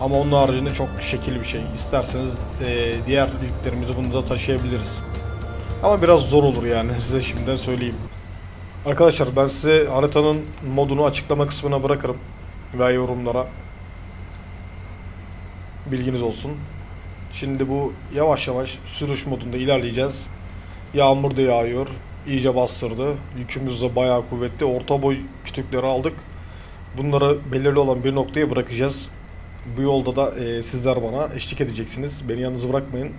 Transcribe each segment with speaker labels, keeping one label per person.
Speaker 1: Ama onun haricinde çok şekil bir şey. İsterseniz e, diğer yüklerimizi bunu da taşıyabiliriz. Ama biraz zor olur yani size şimdiden söyleyeyim. Arkadaşlar ben size haritanın modunu açıklama kısmına bırakırım. Veya yorumlara. Bilginiz olsun. Şimdi bu yavaş yavaş sürüş modunda ilerleyeceğiz. Yağmur da yağıyor. İyice bastırdı. Yükümüz de bayağı kuvvetli. Orta boy kütükleri aldık. Bunları belirli olan bir noktaya bırakacağız. Bu yolda da e, sizler bana eşlik edeceksiniz. Beni yalnız bırakmayın.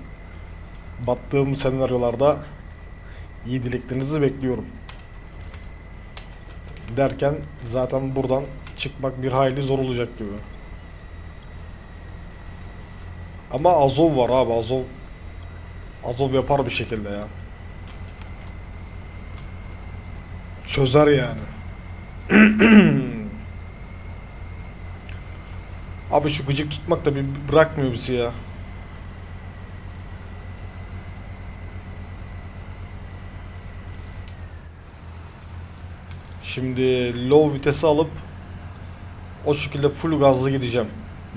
Speaker 1: Battığım senaryolarda iyi dileklerinizi bekliyorum. Derken zaten buradan çıkmak bir hayli zor olacak gibi. Ama Azov var abi Azov. Azov yapar bir şekilde ya. Çözer yani. Abi şu gıcık tutmak da bir bırakmıyor bizi ya. Şimdi low vitesi alıp o şekilde full gazlı gideceğim.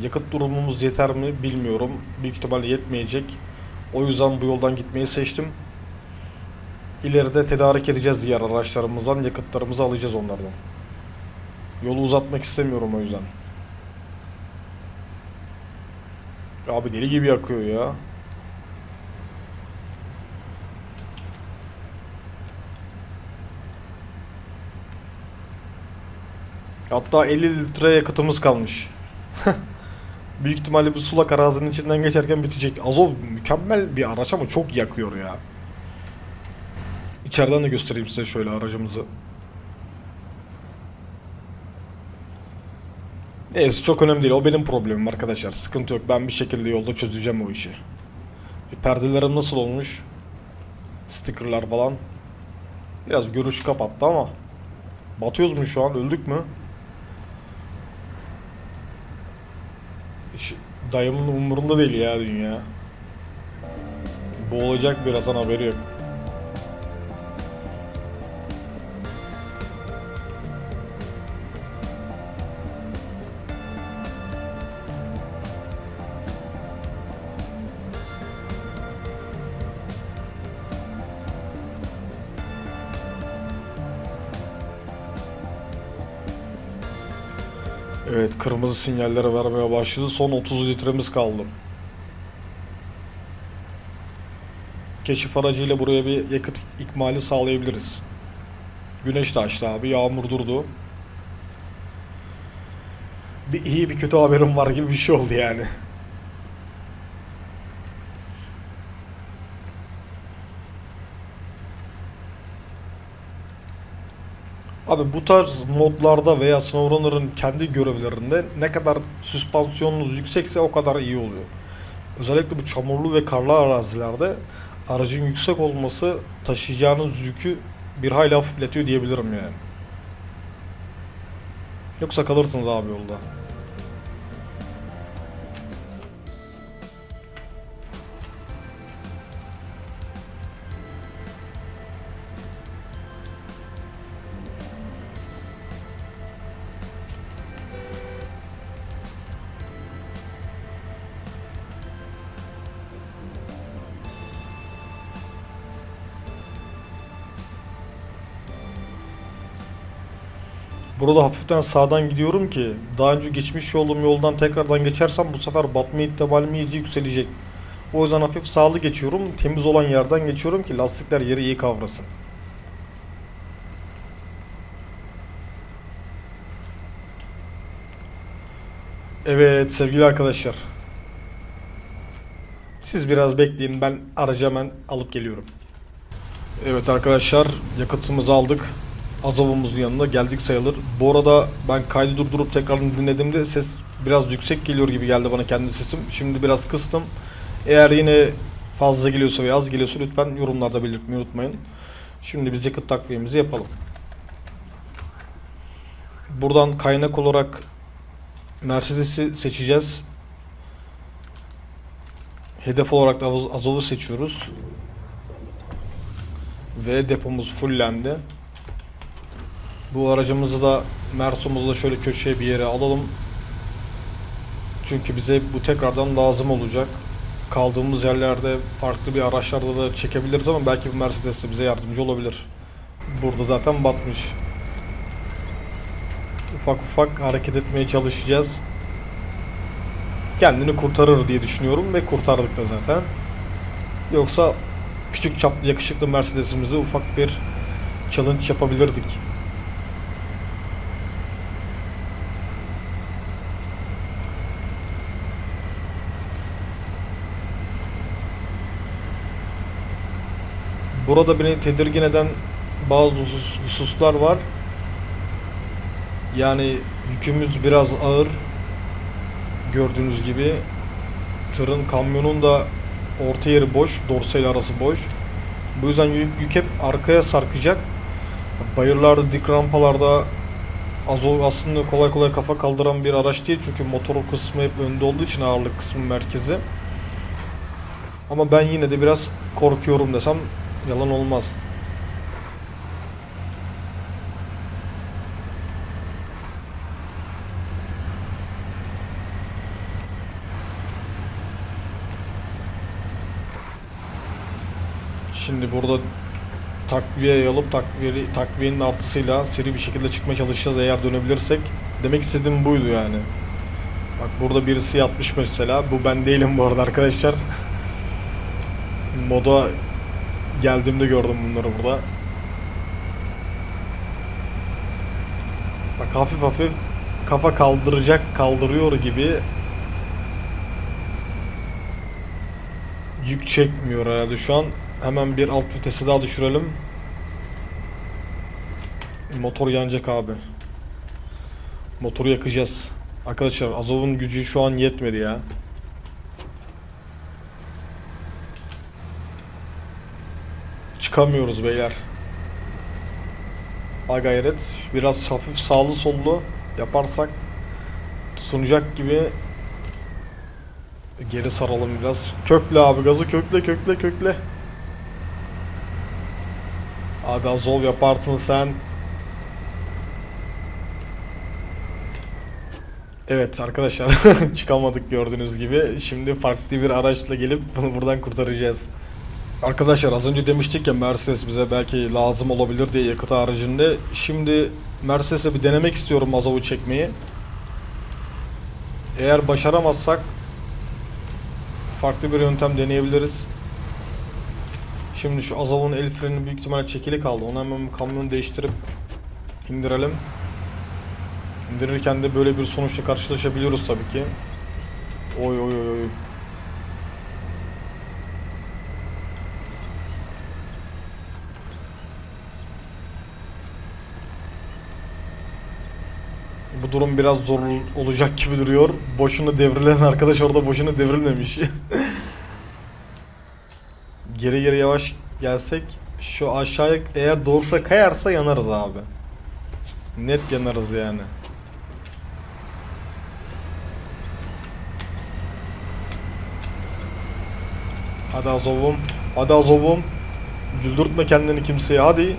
Speaker 1: Yakıt durumumuz yeter mi bilmiyorum. Büyük ihtimalle yetmeyecek. O yüzden bu yoldan gitmeyi seçtim. İleride tedarik edeceğiz diğer araçlarımızdan. Yakıtlarımızı alacağız onlardan. Yolu uzatmak istemiyorum o yüzden. Abi deli gibi yakıyor ya. Hatta 50 litre yakıtımız kalmış. Büyük ihtimalle bu sulak arazinin içinden geçerken bitecek. Azov mükemmel bir araç ama çok yakıyor ya. İçeriden de göstereyim size şöyle aracımızı. Neyse çok önemli değil. O benim problemim arkadaşlar. Sıkıntı yok. Ben bir şekilde yolda çözeceğim o işi. Perdelerim nasıl olmuş? Stickerlar falan. Biraz görüş kapattı ama. Batıyoruz mu şu an? Öldük mü? Dayımın umurunda değil ya dünya. Boğulacak birazdan haberi yok. Evet kırmızı sinyallere vermeye başladı. Son 30 litremiz kaldı. Keşif aracıyla buraya bir yakıt ikmali sağlayabiliriz. Güneş de açtı abi. Yağmur durdu. Bir iyi bir kötü haberim var gibi bir şey oldu yani. Abi bu tarz modlarda veya SnowRunner'ın kendi görevlerinde ne kadar süspansiyonunuz yüksekse o kadar iyi oluyor. Özellikle bu çamurlu ve karlı arazilerde aracın yüksek olması taşıyacağınız yükü bir hayli hafifletiyor diyebilirim yani. Yoksa kalırsınız abi yolda. Burada hafiften sağdan gidiyorum ki daha önce geçmiş yolum yoldan tekrardan geçersem bu sefer batma ihtimalim iyice yükselecek. O yüzden hafif sağlı geçiyorum. Temiz olan yerden geçiyorum ki lastikler yeri iyi kavrasın. Evet sevgili arkadaşlar. Siz biraz bekleyin ben aracı hemen alıp geliyorum. Evet arkadaşlar yakıtımızı aldık. Azov'umuzun yanına geldik sayılır. Bu arada ben kaydı durdurup tekrar dinlediğimde ses biraz yüksek geliyor gibi geldi bana kendi sesim. Şimdi biraz kıstım. Eğer yine fazla geliyorsa veya az geliyorsa lütfen yorumlarda belirtmeyi unutmayın. Şimdi biz yakıt takviyemizi yapalım. Buradan kaynak olarak Mercedes'i seçeceğiz. Hedef olarak da Azov- Azov'u seçiyoruz. Ve depomuz fullendi. Bu aracımızı da Merso'muzu da şöyle köşeye bir yere alalım. Çünkü bize bu tekrardan lazım olacak. Kaldığımız yerlerde farklı bir araçlarda da çekebiliriz ama belki bu Mercedes de bize yardımcı olabilir. Burada zaten batmış. Ufak ufak hareket etmeye çalışacağız. Kendini kurtarır diye düşünüyorum ve kurtardık da zaten. Yoksa küçük çaplı yakışıklı Mercedes'imizi ufak bir challenge yapabilirdik. Burada beni tedirgin eden bazı husus, hususlar var. Yani yükümüz biraz ağır. Gördüğünüz gibi tırın, kamyonun da orta yeri boş, dorsal arası boş. Bu yüzden yük, yük hep arkaya sarkacak. Bayırlarda, dik rampalarda Azov aslında kolay kolay kafa kaldıran bir araç değil çünkü motor kısmı hep önde olduğu için ağırlık kısmı merkezi. Ama ben yine de biraz korkuyorum desem yalan olmaz. Şimdi burada takviye alıp takviye, takviyenin artısıyla seri bir şekilde çıkmaya çalışacağız eğer dönebilirsek. Demek istediğim buydu yani. Bak burada birisi yatmış mesela. Bu ben değilim bu arada arkadaşlar. Moda geldiğimde gördüm bunları burada. Bak hafif hafif kafa kaldıracak kaldırıyor gibi yük çekmiyor herhalde şu an. Hemen bir alt vitesi daha düşürelim. Motor yanacak abi. Motoru yakacağız. Arkadaşlar Azov'un gücü şu an yetmedi ya. Çıkamıyoruz beyler. Ha gayret. Biraz hafif sağlı sollu yaparsak tutunacak gibi geri saralım biraz. Kökle abi gazı kökle kökle kökle. Hadi Azov yaparsın sen. Evet arkadaşlar çıkamadık gördüğünüz gibi. Şimdi farklı bir araçla gelip bunu buradan kurtaracağız. Arkadaşlar az önce demiştik ya Mercedes bize belki lazım olabilir diye yakıt haricinde. Şimdi Mercedes'e bir denemek istiyorum Azov'u çekmeyi. Eğer başaramazsak farklı bir yöntem deneyebiliriz. Şimdi şu Azov'un el freni büyük ihtimalle çekili kaldı. Onu hemen kamyonu değiştirip indirelim. İndirirken de böyle bir sonuçla karşılaşabiliyoruz tabii ki. Oy oy oy oy. Bu durum biraz zor olacak gibi duruyor. Boşuna devrilen arkadaş orada boşuna devrilmemiş. geri geri yavaş gelsek şu aşağıya eğer doğrusa kayarsa yanarız abi. Net yanarız yani. Hadi Azov'um. Hadi Azov'um. Güldürtme kendini kimseye hadi.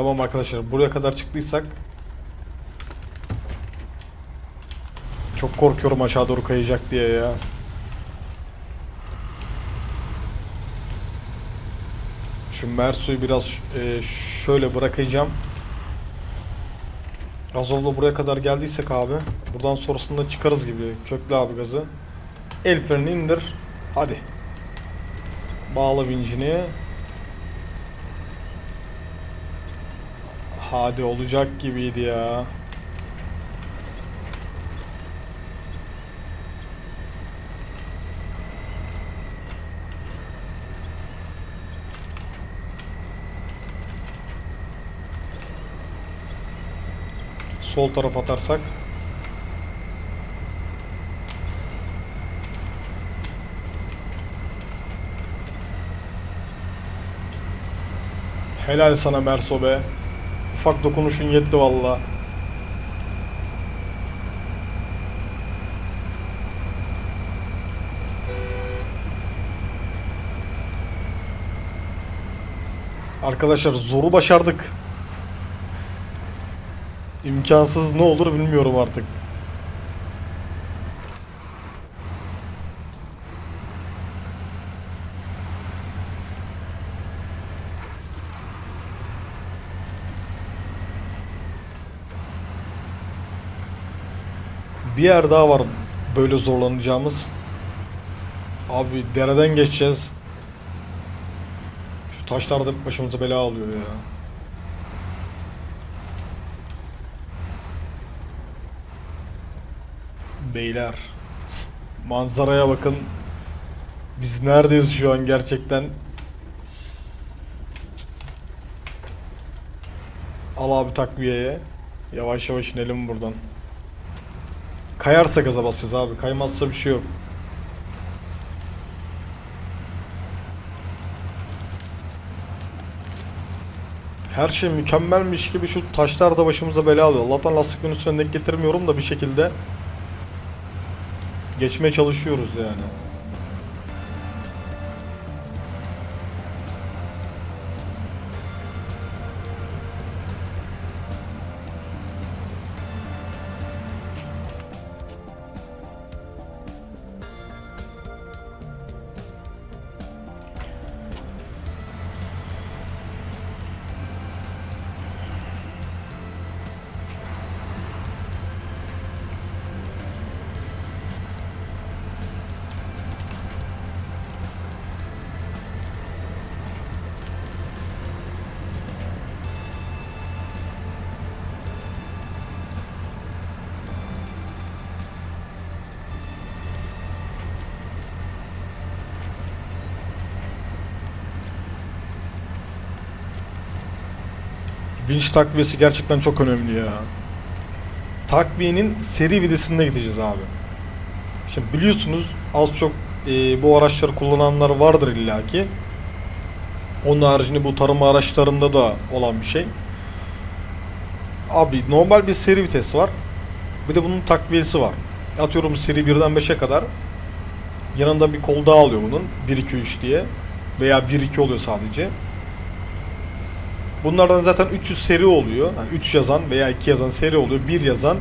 Speaker 1: Tamam arkadaşlar buraya kadar çıktıysak Çok korkuyorum aşağı doğru kayacak diye ya. Şu Mersu'yu biraz e, şöyle bırakacağım. Azov'la buraya kadar geldiysek abi buradan sonrasında çıkarız gibi. Köklü abi gazı. El frenini indir. Hadi. Bağla vincini. Hadi olacak gibiydi ya. Sol taraf atarsak. Helal sana Merso be. Ufak dokunuşun yetti valla. Arkadaşlar zoru başardık. İmkansız ne olur bilmiyorum artık. Bir yer daha var böyle zorlanacağımız. Abi dereden geçeceğiz. Şu taşlar da başımıza bela alıyor ya. Beyler. Manzaraya bakın. Biz neredeyiz şu an gerçekten? Al abi takviyeye. Yavaş yavaş inelim buradan. Kayarsa gaza basacağız abi. Kaymazsa bir şey yok. Her şey mükemmelmiş gibi şu taşlar da başımıza bela alıyor. Allah'tan lastiklerin üstüne denk getirmiyorum da bir şekilde geçmeye çalışıyoruz yani. Vinç takviyesi gerçekten çok önemli ya. Takviyenin seri videsinde gideceğiz abi. Şimdi biliyorsunuz az çok e, bu araçları kullananlar vardır illaki. Onun haricinde bu tarım araçlarında da olan bir şey. Abi normal bir seri vites var. Bir de bunun takviyesi var. Atıyorum seri 1'den 5'e kadar. Yanında bir kol daha alıyor bunun. 1-2-3 diye. Veya 1-2 oluyor sadece. Bunlardan zaten 300 seri oluyor. Yani 3 yazan veya 2 yazan seri oluyor. 1 yazan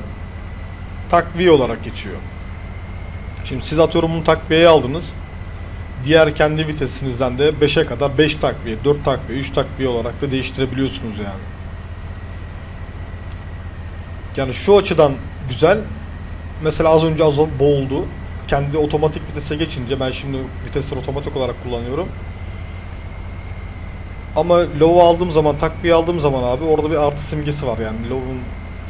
Speaker 1: takviye olarak geçiyor. Şimdi siz atıyorum bunu takviyeye aldınız. Diğer kendi vitesinizden de 5'e kadar 5 takviye, 4 takviye, 3 takviye olarak da değiştirebiliyorsunuz yani. Yani şu açıdan güzel. Mesela az önce Azov boğuldu. Kendi otomatik vitese geçince ben şimdi vitesleri otomatik olarak kullanıyorum. Ama low'u aldığım zaman, takviye aldığım zaman abi orada bir artı simgesi var yani. Low'un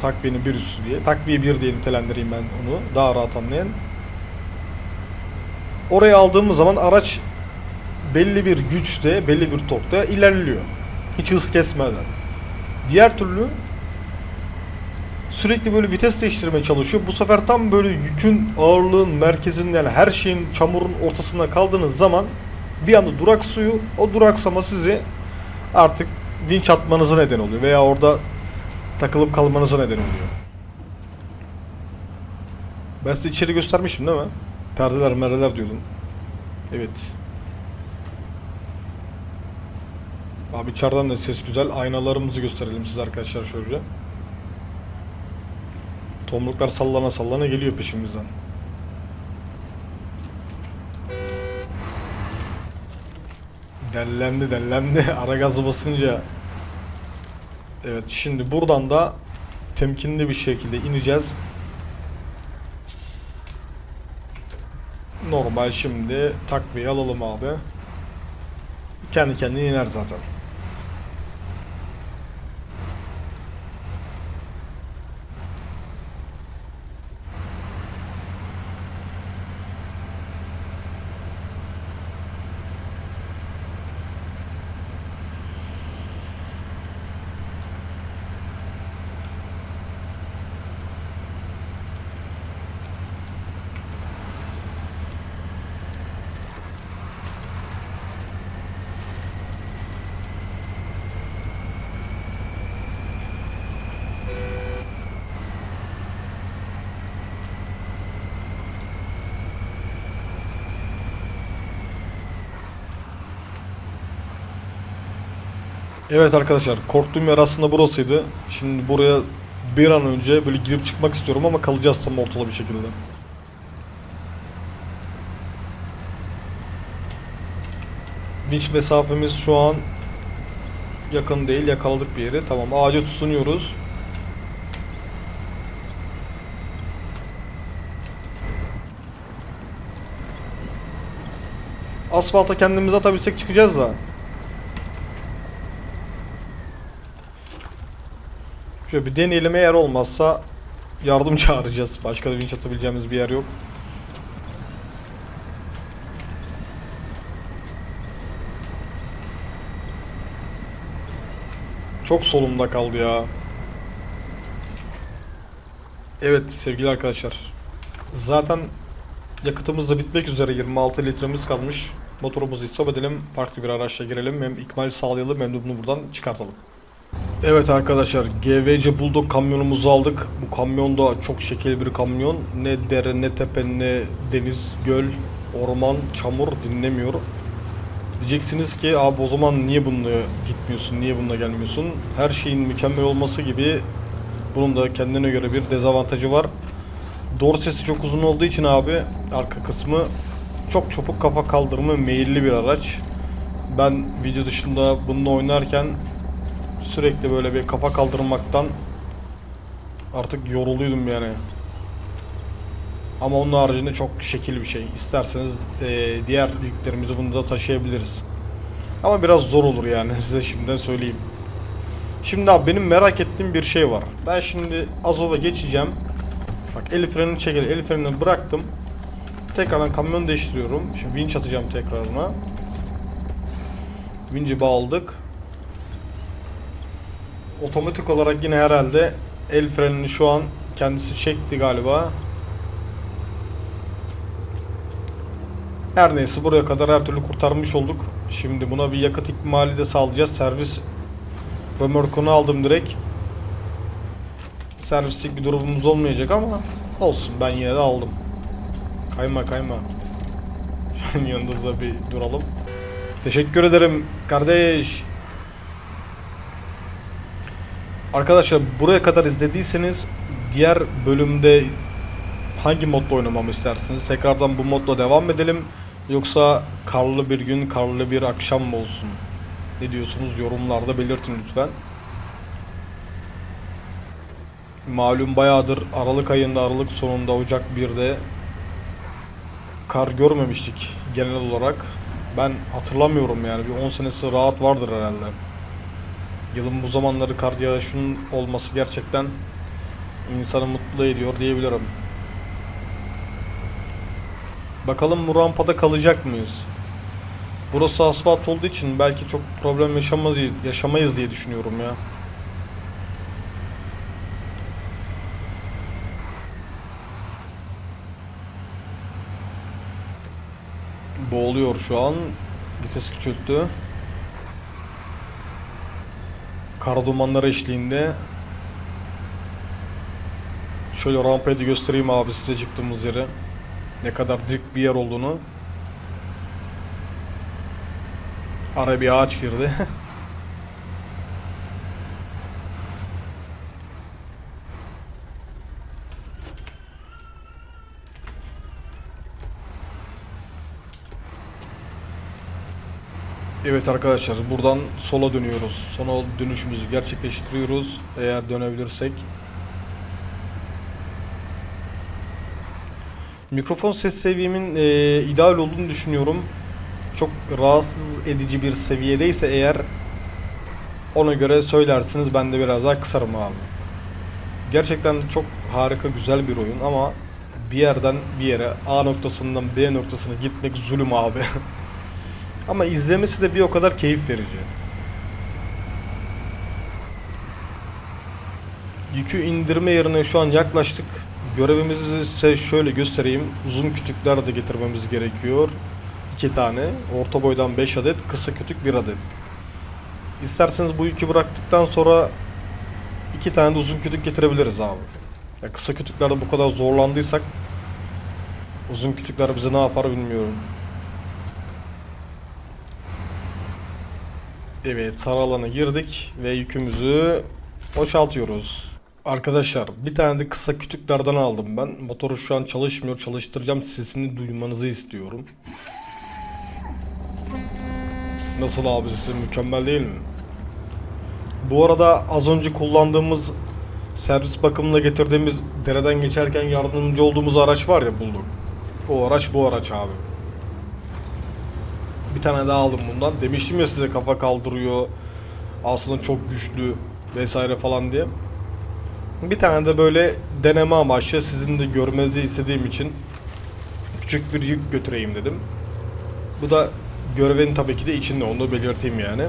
Speaker 1: takviyenin bir üstü diye. Takviye 1 diye nitelendireyim ben onu. Daha rahat anlayan. Oraya aldığımız zaman araç belli bir güçte, belli bir torkta ilerliyor. Hiç hız kesmeden. Diğer türlü sürekli böyle vites değiştirmeye çalışıyor. Bu sefer tam böyle yükün, ağırlığın, merkezinin yani her şeyin çamurun ortasında kaldığınız zaman bir anda duraksıyor. O duraksama sizi artık vinç atmanıza neden oluyor veya orada takılıp kalmanıza neden oluyor. Ben size içeri göstermişim değil mi? Perdeler merdeler diyordum. Evet. Abi içeriden de ses güzel. Aynalarımızı gösterelim size arkadaşlar şöyle. Tomruklar sallana sallana geliyor peşimizden. Dellendi dellendi. Ara gazı basınca. Evet şimdi buradan da temkinli bir şekilde ineceğiz. Normal şimdi takviye alalım abi. Kendi kendine iner zaten. Evet arkadaşlar korktuğum yer aslında burasıydı. Şimdi buraya bir an önce böyle girip çıkmak istiyorum ama kalacağız tam ortalı bir şekilde. Vinç mesafemiz şu an yakın değil yakaladık bir yeri. Tamam ağaca tutunuyoruz. Asfalta kendimizi atabilsek çıkacağız da. Şöyle bir deneyelim eğer olmazsa yardım çağıracağız. Başka da vinç atabileceğimiz bir yer yok. Çok solumda kaldı ya. Evet sevgili arkadaşlar. Zaten yakıtımız da bitmek üzere 26 litremiz kalmış. Motorumuzu istop edelim. Farklı bir araçla girelim. Hem ikmal sağlayalım hem de bunu buradan çıkartalım. Evet arkadaşlar GVC Bulldog kamyonumuzu aldık. Bu kamyon da çok şekil bir kamyon. Ne dere ne tepe ne deniz, göl, orman, çamur dinlemiyor. Diyeceksiniz ki abi o zaman niye bununla gitmiyorsun, niye bununla gelmiyorsun? Her şeyin mükemmel olması gibi bunun da kendine göre bir dezavantajı var. Dorsesi çok uzun olduğu için abi arka kısmı çok çabuk kafa kaldırma meyilli bir araç. Ben video dışında bununla oynarken sürekli böyle bir kafa kaldırmaktan artık yoruluydum yani. Ama onun haricinde çok şekil bir şey. İsterseniz eee, diğer yüklerimizi bunu da taşıyabiliriz. Ama biraz zor olur yani size şimdiden söyleyeyim. Şimdi abi benim merak ettiğim bir şey var. Ben şimdi Azov'a geçeceğim. Bak el frenini çekil, el frenini bıraktım. Tekrardan kamyon değiştiriyorum. Şimdi vinç atacağım tekrarına. Vinci bağladık. Otomatik olarak yine herhalde el frenini şu an kendisi çekti galiba. Her neyse buraya kadar her türlü kurtarmış olduk. Şimdi buna bir yakıt ikmali de sağlayacağız. Servis römorkunu aldım direkt. Servislik bir durumumuz olmayacak ama olsun ben yine de aldım. Kayma kayma. Şu an yanında da bir duralım. Teşekkür ederim kardeş. Arkadaşlar buraya kadar izlediyseniz diğer bölümde hangi modda oynamamı istersiniz? Tekrardan bu modla devam edelim yoksa karlı bir gün, karlı bir akşam mı olsun? Ne diyorsunuz? Yorumlarda belirtin lütfen. Malum bayağıdır Aralık ayında, Aralık sonunda, Ocak 1'de kar görmemiştik genel olarak. Ben hatırlamıyorum yani bir 10 senesi rahat vardır herhalde. Yılın bu zamanları kar yağışının olması gerçekten insanı mutlu ediyor diyebilirim. Bakalım bu rampada kalacak mıyız? Burası asfalt olduğu için belki çok problem yaşamaz, yaşamayız diye düşünüyorum ya. Boğuluyor şu an. Vites küçülttü. Kara dumanları eşliğinde. Şöyle rampayı da göstereyim abi size çıktığımız yeri. Ne kadar dik bir yer olduğunu. Araya bir ağaç girdi. Evet arkadaşlar buradan sola dönüyoruz. Sola dönüşümüzü gerçekleştiriyoruz. Eğer dönebilirsek. Mikrofon ses seviyemin e, ideal olduğunu düşünüyorum. Çok rahatsız edici bir seviyedeyse eğer ona göre söylersiniz ben de biraz daha kısarım abi. Gerçekten çok harika güzel bir oyun ama bir yerden bir yere A noktasından B noktasına gitmek zulüm abi. ama izlemesi de bir o kadar keyif verici. Yükü indirme yerine şu an yaklaştık. Görevimizi ise şöyle göstereyim. Uzun kütükler de getirmemiz gerekiyor. 2 tane. Orta boydan 5 adet. Kısa kütük 1 adet. İsterseniz bu yükü bıraktıktan sonra 2 tane de uzun kütük getirebiliriz abi. Ya kısa kütüklerde bu kadar zorlandıysak uzun kütükler bize ne yapar bilmiyorum. Evet sarı alana girdik ve yükümüzü boşaltıyoruz. Arkadaşlar bir tane de kısa kütüklerden aldım ben. Motoru şu an çalışmıyor. Çalıştıracağım sesini duymanızı istiyorum. Nasıl abi sesi mükemmel değil mi? Bu arada az önce kullandığımız servis bakımına getirdiğimiz dereden geçerken yardımcı olduğumuz araç var ya bulduk. O araç bu araç abi. Bir tane daha aldım bundan. Demiştim ya size kafa kaldırıyor. Aslında çok güçlü vesaire falan diye. Bir tane de böyle deneme amaçlı sizin de görmenizi istediğim için küçük bir yük götüreyim dedim. Bu da görevin tabii ki de içinde onu belirteyim yani.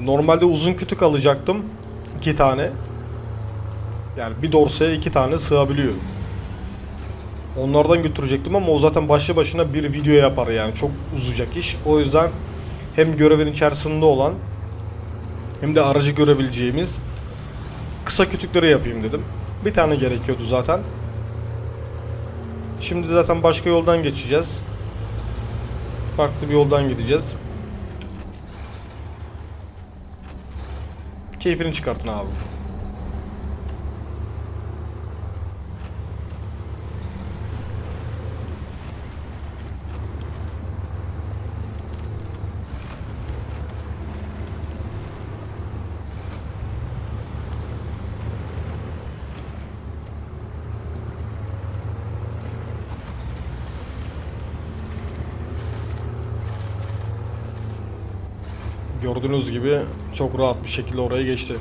Speaker 1: Normalde uzun kütük alacaktım. iki tane. Yani bir dorsaya iki tane sığabiliyor. Onlardan götürecektim ama o zaten başlı başına bir video yapar yani. Çok uzayacak iş. O yüzden hem görevin içerisinde olan hem de aracı görebileceğimiz kısa kütükleri yapayım dedim. Bir tane gerekiyordu zaten. Şimdi zaten başka yoldan geçeceğiz. Farklı bir yoldan gideceğiz. Keyfini çıkartın abi. Gördüğünüz gibi çok rahat bir şekilde oraya geçti.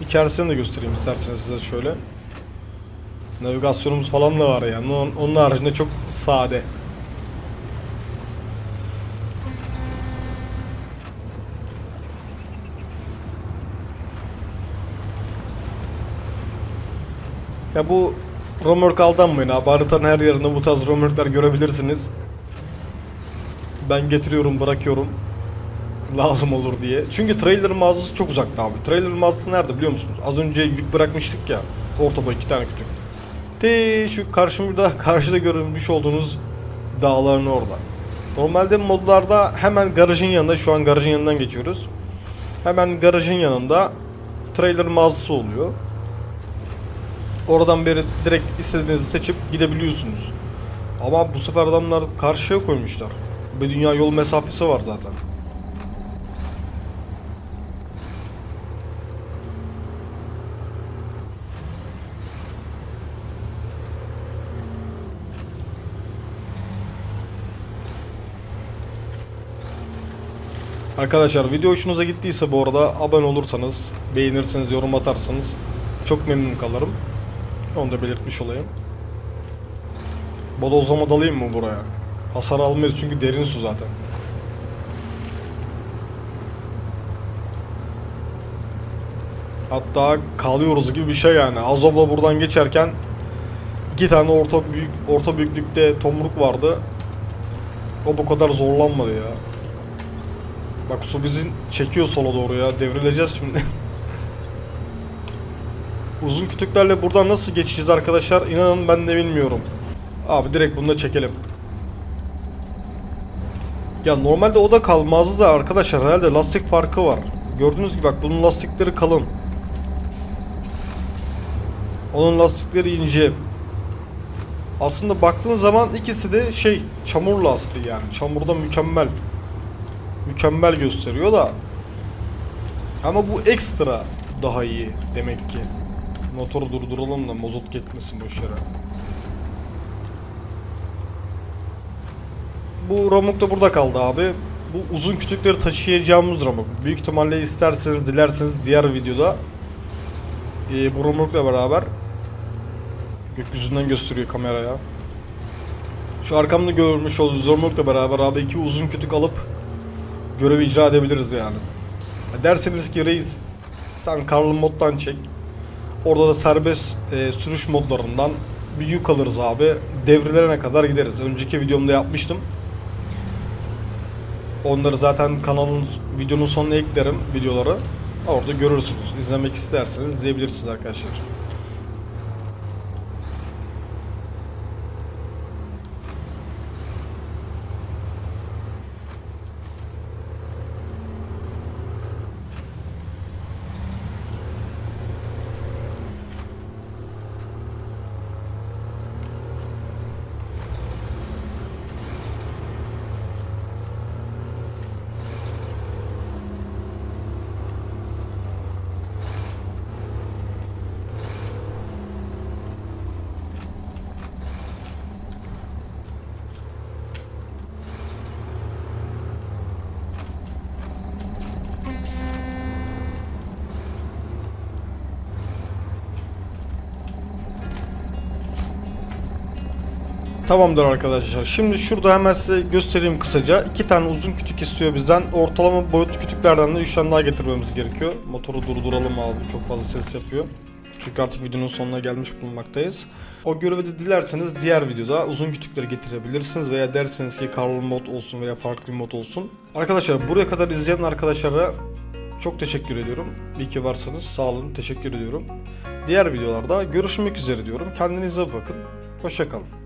Speaker 1: İçerisini de göstereyim isterseniz size şöyle. Navigasyonumuz falan da var yani. Onun, onun haricinde çok sade. Ya bu romörk aldanmayın abi. Haritanın her yerinde bu tarz romörkler görebilirsiniz. Ben getiriyorum, bırakıyorum lazım olur diye. Çünkü trailer mağazası çok uzakta abi. Trailer mağazası nerede biliyor musunuz? Az önce yük bırakmıştık ya. Orta boy iki tane kütük. Te şu karşımda karşıda görünmüş olduğunuz dağların orada. Normalde modlarda hemen garajın yanında şu an garajın yanından geçiyoruz. Hemen garajın yanında trailer mağazası oluyor. Oradan beri direkt istediğinizi seçip gidebiliyorsunuz. Ama bu sefer adamlar karşıya koymuşlar. Bir dünya yol mesafesi var zaten. Arkadaşlar video hoşunuza gittiyse bu arada abone olursanız, beğenirseniz, yorum atarsanız çok memnun kalırım. Onu da belirtmiş olayım. Bodozlama dalayım mı buraya? Hasar almayız çünkü derin su zaten. Hatta kalıyoruz gibi bir şey yani. Azov'la buradan geçerken iki tane orta büyük orta büyüklükte tomruk vardı. O bu kadar zorlanmadı ya. Bak su bizi çekiyor sola doğru ya. Devrileceğiz şimdi. Uzun kütüklerle buradan nasıl geçeceğiz arkadaşlar? İnanın ben de bilmiyorum. Abi direkt bunu da çekelim. Ya normalde o da kalmazdı da arkadaşlar herhalde lastik farkı var. Gördüğünüz gibi bak bunun lastikleri kalın. Onun lastikleri ince. Aslında baktığın zaman ikisi de şey çamur lastiği yani. Çamurda mükemmel mükemmel gösteriyor da ama bu ekstra daha iyi demek ki. Motoru durduralım da mazot gitmesin boş yere. Bu ramuk da burada kaldı abi. Bu uzun kütükleri taşıyacağımız ramuk. Büyük ihtimalle isterseniz dilerseniz diğer videoda e, bu ramukla beraber gökyüzünden gösteriyor kameraya. Şu arkamda görmüş olduğunuz ramukla beraber abi iki uzun kütük alıp görevi icra edebiliriz yani. Derseniz ki reis sen karlı moddan çek. Orada da serbest e, sürüş modlarından bir yük alırız abi. Devrilerine kadar gideriz. Önceki videomda yapmıştım. Onları zaten kanalın videonun sonuna eklerim videoları. Orada görürsünüz. İzlemek isterseniz izleyebilirsiniz arkadaşlar. Tamamdır arkadaşlar. Şimdi şurada hemen size göstereyim kısaca. İki tane uzun kütük istiyor bizden. Ortalama boyut kütüklerden de 3 tane daha getirmemiz gerekiyor. Motoru durduralım abi. Çok fazla ses yapıyor. Çünkü artık videonun sonuna gelmiş bulunmaktayız. O görevi de dilerseniz diğer videoda uzun kütükleri getirebilirsiniz veya derseniz ki karlı mod olsun veya farklı bir mod olsun. Arkadaşlar buraya kadar izleyen arkadaşlara çok teşekkür ediyorum. İyi ki varsınız. Sağ olun. Teşekkür ediyorum. Diğer videolarda görüşmek üzere diyorum. Kendinize bakın. Hoşçakalın.